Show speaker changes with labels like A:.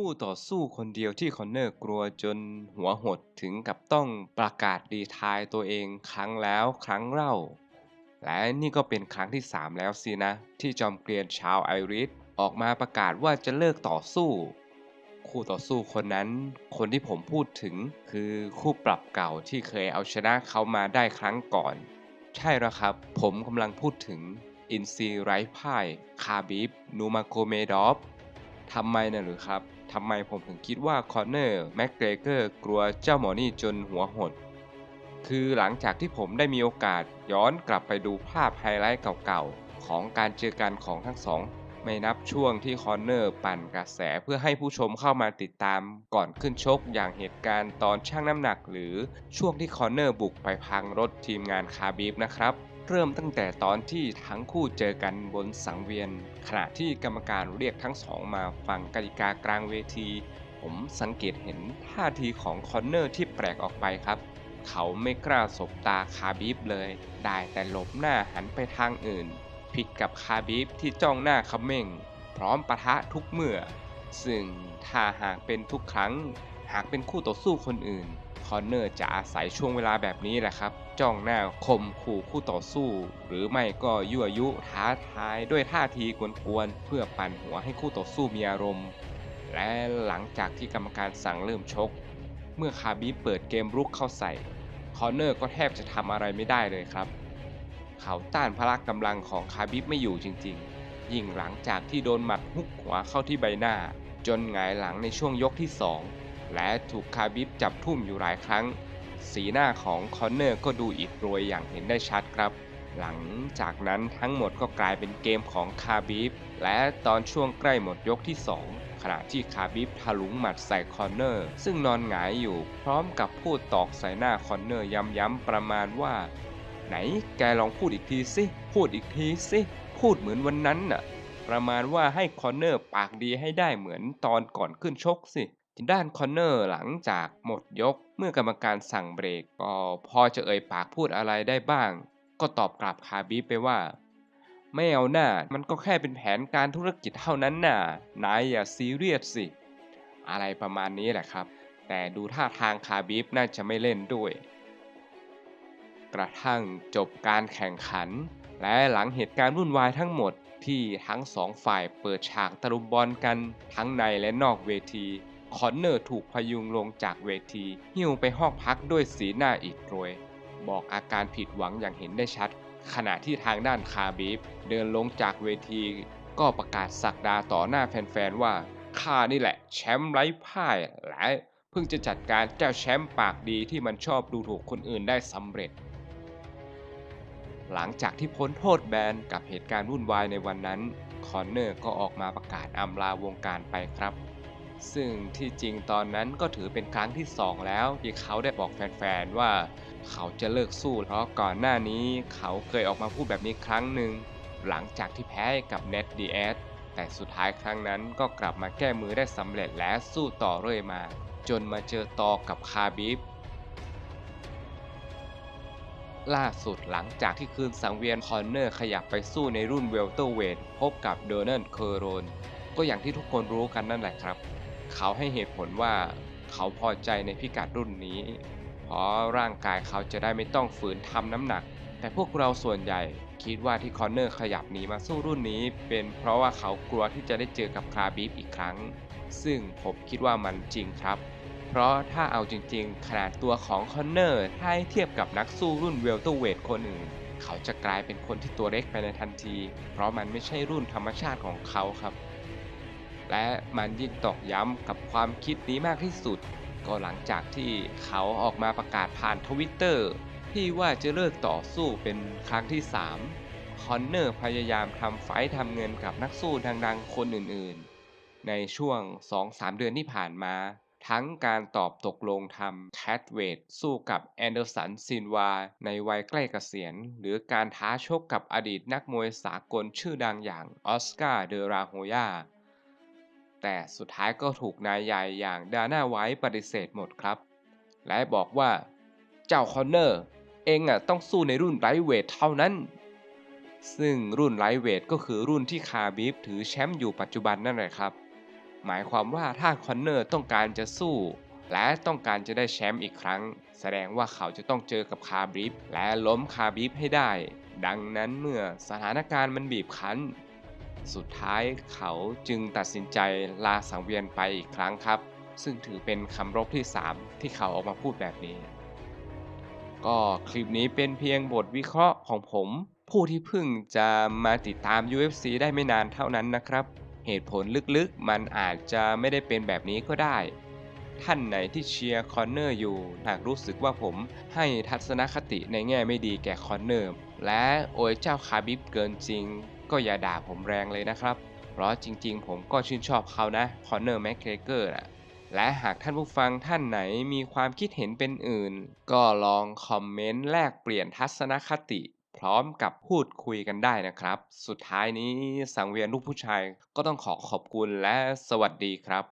A: คู่ต่อสู้คนเดียวที่คอนเนอร์กลัวจนหัวหดถึงกับต้องประกาศรีทายตัวเองครั้งแล้วครั้งเล่า และนี่ก็เป็นครั้งที่ 3 แล้วสินะ ที่จอมเกลียนชาวไอริสออกมาประกาศว่าจะเลิกต่อสู้ คู่ต่อสู้คนนั้น คนที่ผมพูดถึงคือคู่ปรับเก่าที่เคยเอาชนะเขามาได้ครั้งก่อน ใช่แล้วครับ ผมกำลังพูดถึงอินซีไรพ่ายคาบิบนูมาโกเมดอฟทำไมนะหรือครับ ทำไมผมถึงคิดว่าคอนเนอร์แม็กเกรเกอร์กลัวเจ้าหมอนี่จนหัวหด คือหลังจากที่ผมได้มีโอกาสย้อนกลับไปดูภาพไฮไลท์เก่าๆ ของการเจอกันของทั้งสอง ไม่นับช่วงที่คอนเนอร์ปั่นกระแสเพื่อให้ผู้ชมเข้ามาติดตามก่อนขึ้นชกอย่างเหตุการณ์ตอนชั่งน้ำหนัก หรือช่วงที่คอนเนอร์บุกไปพังรถทีมงานคาบีฟนะครับ เริ่มตั้งแต่ตอนที่ทั้งคู่เจอกันบนสังเวียน ขณะที่กรรมการเรียกทั้งสองมาฟังกติกากลางเวที ผมสังเกตเห็นท่าทีของคอนเนอร์ที่แปลกออกไปครับ เขาไม่กล้าสบตาคาบีฟเลย ได้แต่หลบหน้าหันไปทางอื่น ผิดกับคาบีฟที่จ้องหน้าเขม่ง พร้อมปะทะทุกเมื่อ ซึ่งถ้าหากเป็นทุกครั้ง หากเป็นคู่ต่อสู้คนอื่น คอนเนอร์จะอาศัยช่วงเวลาแบบนี้แหละครับ จ้องหน้าข่มขู่คู่ต่อสู้ หรือไม่ก็ยั่วยุท้าทายด้วยท่าทีกวนๆเพื่อปั่นหัวให้คู่ต่อสู้มีอารมณ์ และหลังจากที่กรรมการสั่งเริ่มชก เมื่อคาบีเปิดเกมรุกเข้าใส่ คอนเนอร์ก็แทบจะทำอะไรไม่ได้เลยครับ เขาต้านพละกำลังของคาบิฟไม่อยู่จริงๆ ยิ่งหลังจากที่โดนหมัดฮุกขวาเข้าที่ใบหน้า จนหงายหลังในช่วงยกที่2 และถูกคาบิฟจับทุ่มอยู่หลายครั้ง สีหน้าของคอนเนอร์ก็ดูอิดโรยอย่างเห็นได้ชัดครับ หลังจากนั้นทั้งหมดก็กลายเป็นเกมของคาบิฟและตอนช่วงใกล้หมดยกที่ 2 ขณะที่คาบิฟถลุงหมัดใส่คอนเนอร์ ซึ่งนอนหงายอยู่พร้อมกับพูดตอกใส่หน้าคอนเนอร์ย้ำๆประมาณว่า ไหนแกลองพูดอีกทีสิพูดอีกทีสิพูดเหมือนวันนั้นน่ะประมาณว่าให้คอนเนอร์ปากดีให้ได้เหมือนตอนก่อนขึ้นชกสิ ด้านคอนเนอร์หลังจากหมดยก เมื่อกรรมการสั่งเบรกก็พอจะเอ่ยปากพูดอะไรได้บ้าง ก็ตอบกลับคาบีไปว่า ไม่เอาหน้ามันก็แค่เป็นแผนการธุรกิจเท่านั้นน่ะนายอย่าซีเรียสสิ อะไรประมาณนี้แหละครับ แต่ดูท่าทางคาบีฟน่าจะไม่เล่นด้วย กระทั่งจบการแข่งขัน และหลังเหตุการณ์วุ่นวายทั้งหมดที่ทั้งสองฝ่ายเปิดฉากตะลุมบอลกันทั้งในและนอกเวที คอนเนอร์ถูกพยุงลงจากเวที หิ้วไปห้องพักด้วยสีหน้าอิดโรย บอกอาการผิดหวังอย่างเห็นได้ชัด ขณะที่ทางด้านคาบีฟเดินลงจากเวที ก็ประกาศสักดาต่อหน้าแฟนๆว่าข้านี่แหละแชมป์ไร้พ่ายและเพิ่งจะจัดการเจ้าแชมป์ปากดีที่มันชอบดูถูกคนอื่นได้สำเร็จ หลังจากที่พ้นโทษแบนกับเหตุการณ์วุ่นวายในวันนั้น คอนเนอร์ก็ออกมาประกาศอำลาวงการไปครับ ซึ่งที่จริงตอนนั้นก็ถือเป็นครั้งที่ 2 แล้วที่เขาได้บอกแฟนๆว่า เขาจะเลิกสู้เพราะก่อนหน้านี้เขาเคยออกมาพูดแบบนี้ครั้งหนึ่งหลังจากที่แพ้กับเน็ตดีแอสแต่สุดท้ายครั้งนั้นก็กลับมาแก้มือได้สำเร็จและสู้ต่อเรื่อยมา จนมาเจอตอกับคาบิฟล่าสุดหลังจากที่คืนสังเวียนคอนเนอร์ขยับไปสู้ในรุ่นเวลเตอร์เวทพบกับโดนัลด์เคอร์โรนก็อย่างที่ทุกคนรู้กันนั่นแหละครับ เขาให้เหตุผลว่าเขาพอใจในพิกัดรุ่นนี้ เพราะร่างกายเขาจะได้ไม่ต้องฝืนทำน้ำหนัก แต่พวกเราส่วนใหญ่คิดว่าที่คอนเนอร์ขยับหนีมาสู้รุ่นนี้ เป็นเพราะว่าเขากลัวที่จะได้เจอกับคาบีฟอีกครั้ง ซึ่งผมคิดว่ามันจริงครับ เพราะถ้าเอาจริงๆ ขนาดตัวของคอนเนอร์ถ้าให้เทียบกับนักสู้รุ่นเวลเตอร์เวทคนอื่น เขาจะกลายเป็นคนที่ตัวเล็กไปในทันที เพราะมันไม่ใช่รุ่นธรรมชาติของเขาครับ และมันยิ่งตอกย้ำกับความคิดนี้มากที่สุด ก็หลังจากที่เขาออกมาประกาศผ่านทวิตเตอร์ที่ว่าจะเลิกต่อสู้เป็นครั้งที่ 3 คอนเนอร์พยายามทำไฟท์ทำเงินกับนักสู้ดังๆ คนอื่นๆ ในช่วง 2-3 เดือนที่ผ่านมา ทั้งการตอบตกลงทำแคทเวทสู้กับแอนเดอร์สันซินวา ในวัยใกล้เกษียณ หรือการท้าชกกับอดีตนักมวยสากลชื่อดังอย่างออสการ์ เดราโฮยา แต่สุดท้ายก็ถูกนายใหญ่อย่างดาน่าไว้ปฏิเสธหมดครับ และบอกว่า เจ้าคอนเนอร์ เองอะต้องสู้ในรุ่นไลท์เวทเท่านั้น ซึ่งรุ่นไลท์เวทก็คือรุ่นที่คาบิฟถือแชมป์อยู่ปัจจุบันนั่นแหละครับ หมายความว่าถ้าคอนเนอร์ต้องการจะสู้และต้องการจะได้แชมป์อีกครั้ง แสดงว่าเขาจะต้องเจอกับคาบิฟและล้มคาบิฟให้ได้ ดังนั้นเมื่อสถานการณ์มันบีบคั้น สุดท้ายเขาจึงตัดสินใจลาสังเวียนไปอีกครั้งครับ ซึ่งถือเป็นคำรบที่ 3 ที่เขาออกมาพูดแบบนี้ ก็คลิปนี้เป็นเพียงบทวิเคราะห์ของผม ผู้ที่เพิ่งจะมาติดตาม UFC ได้ไม่นานเท่านั้นนะครับ เหตุผลลึกๆ มันอาจจะไม่ได้เป็นแบบนี้ก็ได้ ท่านไหนที่เชียร์คอนเนอร์อยู่หากรู้สึกว่าผมให้ทัศนคติในแง่ไม่ดีแก่คอนเนอร์และโอยเจ้าคาบิบเกินจริง ก็อย่าด่าผมแรงเลยนะครับ เพราะจริงๆ ผมก็ชื่นชอบเขานะคอนเนอร์แมคเคเกอร์นะและหากท่านผู้ฟังท่านไหนมีความคิดเห็นเป็นอื่น ก็ลองคอมเมนต์แลกเปลี่ยนทัศนคติ พร้อมกับพูดคุยกันได้นะครับ สุดท้ายนี้สังเวียนลูกผู้ชายก็ต้องขอขอบคุณและสวัสดีครับ